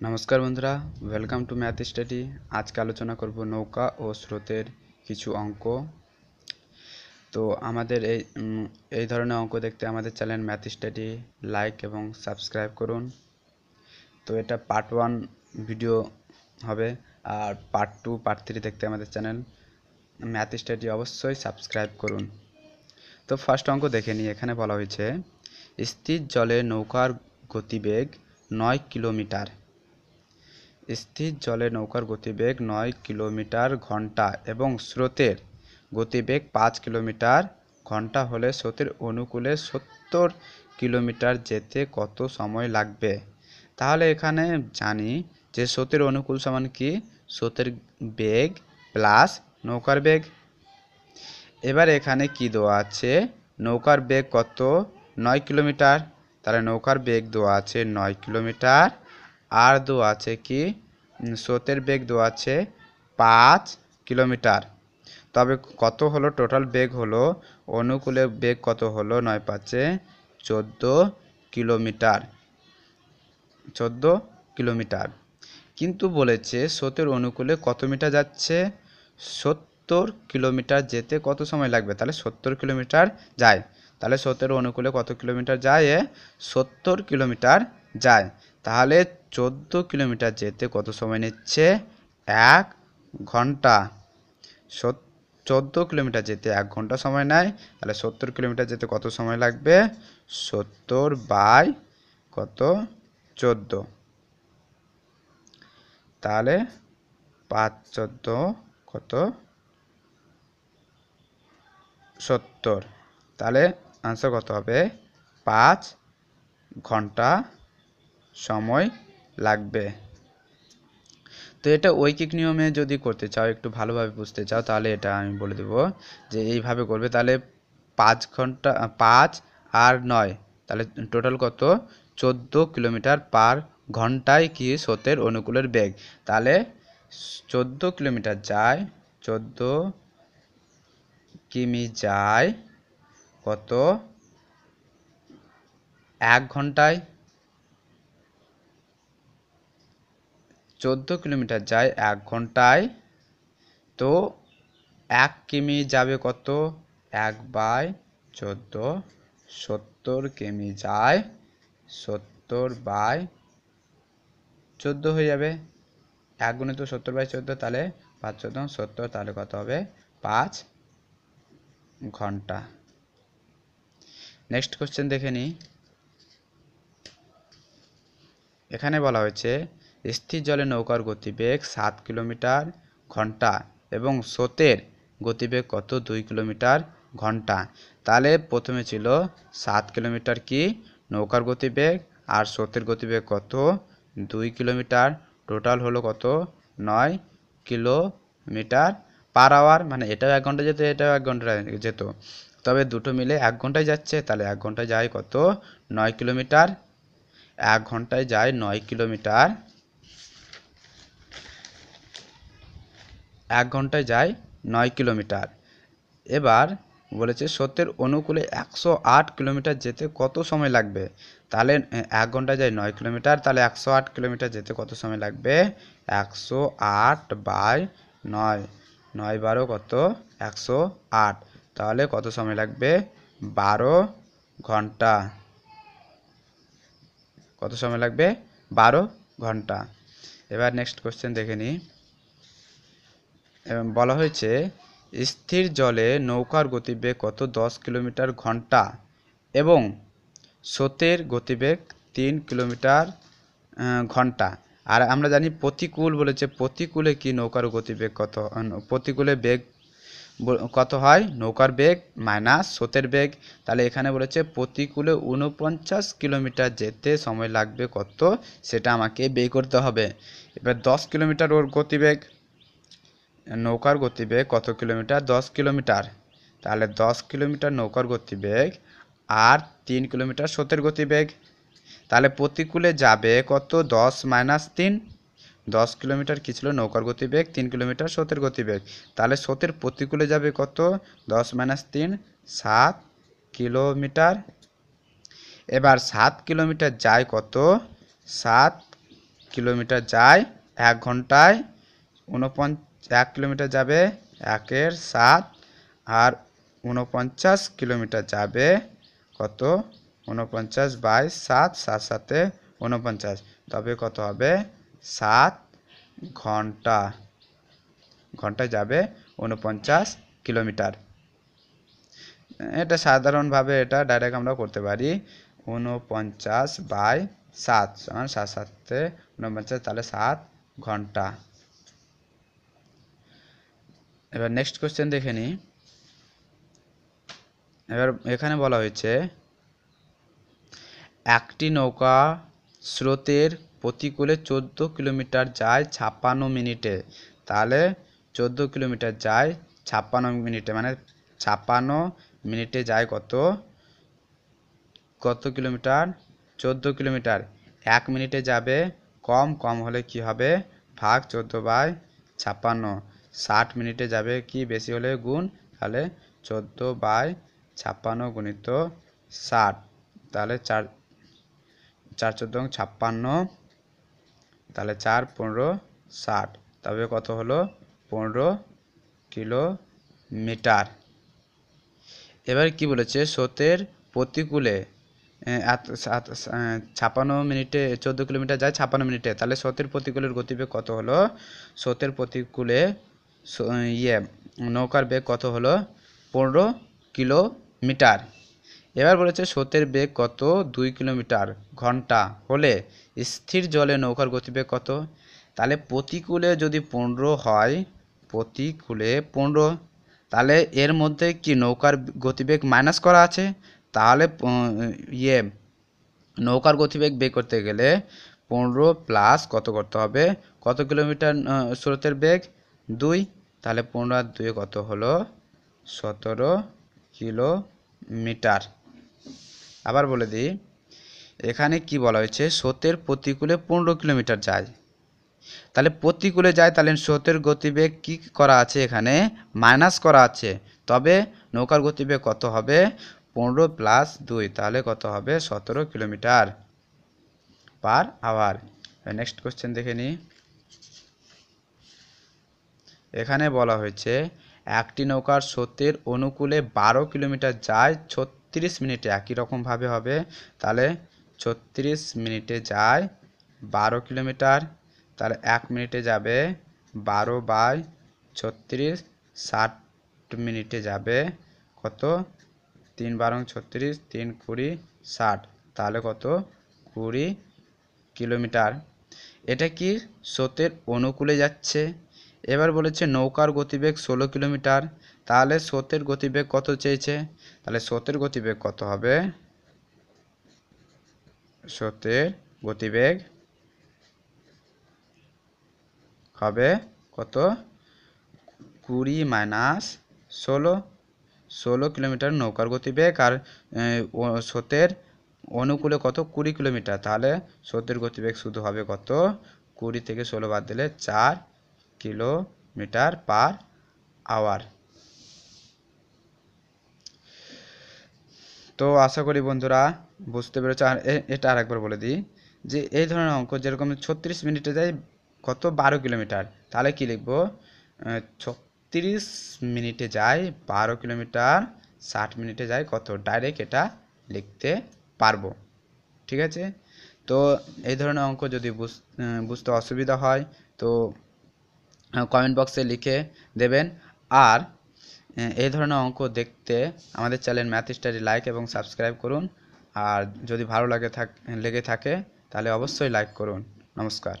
নমস্কার বন্ধুরা welcome to math study আজকে আলোচনা করব নৌকা ও স্রোতের কিছু অঙ্ক। তো আমাদের এই এই ধরনের অঙ্ক দেখতে আমাদের চ্যানেল ম্যাথ স্টাডি লাইক এবং সাবস্ক্রাইব করুন। তো এটা পার্ট ওয়ান ভিডিও হবে, আর পার্ট টু পার্ট থ্রি দেখতে আমাদের চ্যানেল ম্যাথ স্টাডি অবশ্যই সাবস্ক্রাইব করুন। তো ফার্স্ট অঙ্ক দেখে নিই, এখানে বলা হয়েছে, স্থির জলে নৌকার গতিবেগ নয় কিলোমিটার। স্থির জলে নৌকার গতিবেগ নয় কিলোমিটার ঘণ্টা এবং স্রোতের গতিবেগ পাঁচ কিলোমিটার ঘণ্টা হলে স্রোতের অনুকূলে সত্তর কিলোমিটার যেতে কত সময় লাগবে? তাহলে এখানে জানি যে স্রোতের অনুকূল সমান কি? স্রোতের বেগ প্লাস নৌকার বেগ। এবার এখানে কি দেওয়া আছে? নৌকার বেগ কত? নয় কিলোমিটার। তাহলে নৌকার বেগ দেওয়া আছে নয় কিলোমিটার। আর দেওয়া আছে কি? স্রোতের বেগ দেওয়া আছে পাঁচ কিলোমিটার। তবে কত হলো? টোটাল বেগ হলো, অনুকূলে বেগ কত হলো? নয় পাঁচে চোদ্দ কিলোমিটার। চোদ্দ কিলোমিটার। কিন্তু বলেছে স্রোতের অনুকূলে কত মিটার যাচ্ছে? সত্তর কিলোমিটার যেতে কত সময় লাগবে? তাহলে সত্তর কিলোমিটার যায়। তাহলে স্রোতের অনুকূলে কত কিলোমিটার যায় সত্তর কিলোমিটার যায়। তাহলে চোদ্দ কিলোমিটার যেতে কত সময় নিচ্ছে? এক ঘণ্টা। চোদ্দ কিলোমিটার যেতে এক ঘণ্টা সময় নেয়। তাহলে সত্তর কিলোমিটার যেতে কত সময় লাগবে? সত্তর বাই কত? চোদ্দ। তাহলে পাঁচ চোদ্দ কত? সত্তর। তাহলে আনসার কত হবে? পাঁচ ঘণ্টা সময় লাগবে। তো এটা ঐকিক নিয়মে যদি করতে চাও, একটু ভালোভাবে বুঝতে চাও, তাহলে এটা আমি বলে দেবো যে এইভাবে করবে। তাহলে পাঁচ ঘণ্টা, পাঁচ আর নয়, তাহলে টোটাল কত? চোদ্দ কিলোমিটার পার ঘন্টায় কি স্রোতের অনুকূলের বেগ? তাহলে চোদ্দ কিলোমিটার যায়, চোদ্দ কিমি যায় কত? এক ঘন্টায় চোদ্দ কিলোমিটার যায় এক ঘন্টায়। তো এক কিমি যাবে কত? এক বাই চোদ্দ, সত্তর কিমি যায়, সত্তর বাই চোদ্দ হয়ে যাবে। এক গুণে তো সত্তর বাই চোদ্দ, তাহলে পাঁচ চোদ্দ, সত্তর, তাহলে কত হবে? পাঁচ ঘণ্টা। নেক্সট কোশ্চেন দেখে নিই এখানে বলা হয়েছে স্থির জলে নৌকার গতিবেগ সাত কিলোমিটার ঘণ্টা এবং স্রোতের গতিবেগ কত? দুই কিলোমিটার ঘণ্টা। তাহলে প্রথমে ছিল সাত কিলোমিটার কি? নৌকার গতিবেগ আর স্রোতের গতিবেগ কত? দুই কিলোমিটার। টোটাল হলো কত? নয় কিলোমিটার পার আওয়ার। মানে এটাও এক ঘণ্টা যেত, এটাও এক ঘণ্টা যেত। তবে দুটো মিলে এক ঘন্টায় যাচ্ছে। তাহলে এক ঘন্টায় যায় কত? নয় কিলোমিটার। এক ঘন্টায় যায় নয় কিলোমিটার এক ঘন্টায় যায় নয় কিলোমিটার। এবার বলেছে, সত্যের অনুকূলে একশো আট কিলোমিটার যেতে কত সময় লাগবে? তাহলে এক ঘন্টায় যায় নয় কিলোমিটার, তাহলে একশো আট কিলোমিটার যেতে কত সময় লাগবে? একশো আট বাই নয়। নয় বারো কত? একশো আট। তাহলে কত সময় লাগবে? বারো ঘণ্টা। কত সময় লাগবে? বারো ঘণ্টা। এবার নেক্সট কোশ্চেন দেখে নিই। বলা হয়েছে, স্থির জলে নৌকার গতিবেগ কত? দশ কিলোমিটার ঘণ্টা। এবং স্রোতের গতিবেগ তিন কিলোমিটার ঘণ্টা। আর আমরা জানি প্রতিকূল বলেছে, প্রতিকূলে কি নৌকার গতিবেগ কত? প্রতিকূলে বেগ কত হয়? নৌকার বেগ মাইনাস স্রোতের বেগ। তাহলে এখানে বলেছে, প্রতিকূলে উনপঞ্চাশ কিলোমিটার যেতে সময় লাগবে কত? সেটা আমাকে বের করতে হবে। এবার দশ কিলোমিটার ওর গতিবেগ নৌকার গতিবেগ কত কিলোমিটার? দশ কিলোমিটার। তাহলে দশ কিলোমিটার নৌকার গতিবেগ আর তিন কিলোমিটার স্রোতের গতিবেগ। তাহলে প্রতিকূলে যাবে কত? দশ মাইনাস তিন। দশ কিলোমিটার কী ছিল? নৌকার গতিবেগ, তিন কিলোমিটার স্রোতের গতিবেগ। তাহলে স্রোতের প্রতিকূলে যাবে কত? দশ মাইনাস তিন, সাত কিলোমিটার। এবার সাত কিলোমিটার যায় কত? সাত কিলোমিটার যায় এক ঘন্টায় উনপঞ্চ এক কিলোমিটার যাবে একের সাত আর উনপঞ্চাশ কিলোমিটার যাবে কত? উনপঞ্চাশ বাই সাত সাত সাতে উনপঞ্চাশ তবে কত হবে? সাত ঘণ্টা। ঘন্টায় যাবে উনপঞ্চাশ কিলোমিটার। এটা সাধারণভাবে এটা ডাইরেক্ট আমরা করতে পারি। উনপঞ্চাশ বাই সাত সাত সাথে উনপঞ্চাশ তাহলে সাত ঘণ্টা। এবার নেক্সট কোশ্চেন দেখে নিই এবার এখানে বলা হয়েছে, একটি নৌকা স্রোতের প্রতিকূলে চোদ্দ কিলোমিটার যায় ছাপ্পান্ন মিনিটে। তাহলে চোদ্দ কিলোমিটার যায় ছাপ্পান্ন মিনিটে মানে ছাপ্পান্ন মিনিটে যায় কত? কত কিলোমিটার? চোদ্দ কিলোমিটার। এক মিনিটে যাবে, কম কম হলে কি হবে? ভাগ চোদ্দ বাই ছাপ্পান্ন। ষাট মিনিটে যাবে কি বেশি হলে গুণ? তাহলে চোদ্দ বাই ছাপ্পান্ন গুণিত ষাট। তাহলে চার চার চোদ্দ ছাপ্পান্ন, তাহলে চার পনেরো ষাট। তবে কত হলো? পনেরো কিলোমিটার। এবার কি বলেছে? স্রোতের প্রতিকূলে ছাপ্পান্ন মিনিটে, চোদ্দ কিলোমিটার যায় ছাপ্পান্ন মিনিটে। তাহলে স্রোতের প্রতিকূলের গতিবেগ কত হলো? স্রোতের প্রতিকূলে ইয়ে নৌকার বেগ কত হলো? পনেরো কিলোমিটার। এবার বলেছে স্রোতের বেগ কত? দুই কিলোমিটার। ঘণ্টা হলে স্থির জলে নৌকার গতিবেগ কত? তাহলে প্রতিকূলে যদি পনেরো হয়, প্রতিকূলে পনেরো, তাহলে এর মধ্যে কি নৌকার গতিবেগ মাইনাস করা আছে? তাহলে ইয়ে নৌকার গতিবেগ বের করতে গেলে পনেরো প্লাস কত করতে হবে? কত কিলোমিটার স্রোতের বেগ? দুই তাহলে পনেরো আর দুই কত হলো? সতেরো কিলোমিটার। আবার বলে দিই, এখানে কি বলা হয়েছে? স্রোতের প্রতিকূলে পনেরো কিলোমিটার যায়। তাহলে প্রতিকূলে যায়, তাহলে স্রোতের গতিবেগ কি করা আছে এখানে? মাইনাস করা আছে। তবে নৌকার গতিবেগ কত হবে? পনেরো প্লাস দুই, তাহলে কত হবে? সতেরো kilometre per hour. Next question দেখে নিই। এখানে বলা হয়েছে, একটি নৌকার স্রোতের অনুকূলে বারো কিলোমিটার যায় ছত্রিশ মিনিটে। একই রকমভাবে হবে। তাহলে ছত্রিশ মিনিটে যায় বারো কিলোমিটার, তাহলে এক মিনিটে যাবে বারো বাই ছত্রিশ, ষাট মিনিটে যাবে কত? তিন বারং ছত্রিশ, তিন কুড়ি, ষাট। তাহলে কত? কুড়ি কিলোমিটার। এটা কি স্রোতের অনুকূলে যাচ্ছে? এবার বলেছে নৌকার গতিবেগ ষোলো কিলোমিটার, তাহলে স্রোতের গতিবেগ কত চেয়েছে? তাহলে স্রোতের গতিবেগ কত হবে? স্রোতের গতিবেগ হবে কত? কুড়ি মাইনাস ষোলো ষোলো কিলোমিটার নৌকার গতিবেগ আর স্রোতের অনুকূলে কত? কুড়ি কিলোমিটার, তাহলে স্রোতের গতিবেগ শুধু হবে কত? কুড়ি থেকে ষোলো বাদ দিলে চার কিলোমিটার পার আওয়ার। তো আশা করি বন্ধুরা বুঝতে পেরেছ, আর এটা আরেকবার বলে দিই যে এই ধরনের অঙ্ক যেরকম ছত্রিশ মিনিটে যায় কত বারো কিলোমিটার, তাহলে কি লিখব? ছত্রিশ মিনিটে যায় বারো কিলোমিটার, ষাট মিনিটে যায় কত? ডাইরেক্ট এটা লিখতে পারব। ঠিক আছে? তো এই ধরনের অঙ্ক যদি বুঝতে অসুবিধা হয়, তো কমেন্ট বক্সে লিখে দেবেন। আর এই ধরনের অঙ্ক দেখতে আমাদের চ্যানেল ম্যাথ স্টাডি লাইক এবং সাবস্ক্রাইব করুন। আর যদি ভালো লাগে থাক, লেগে থাকে, তাহলে অবশ্যই লাইক করুন। নমস্কার।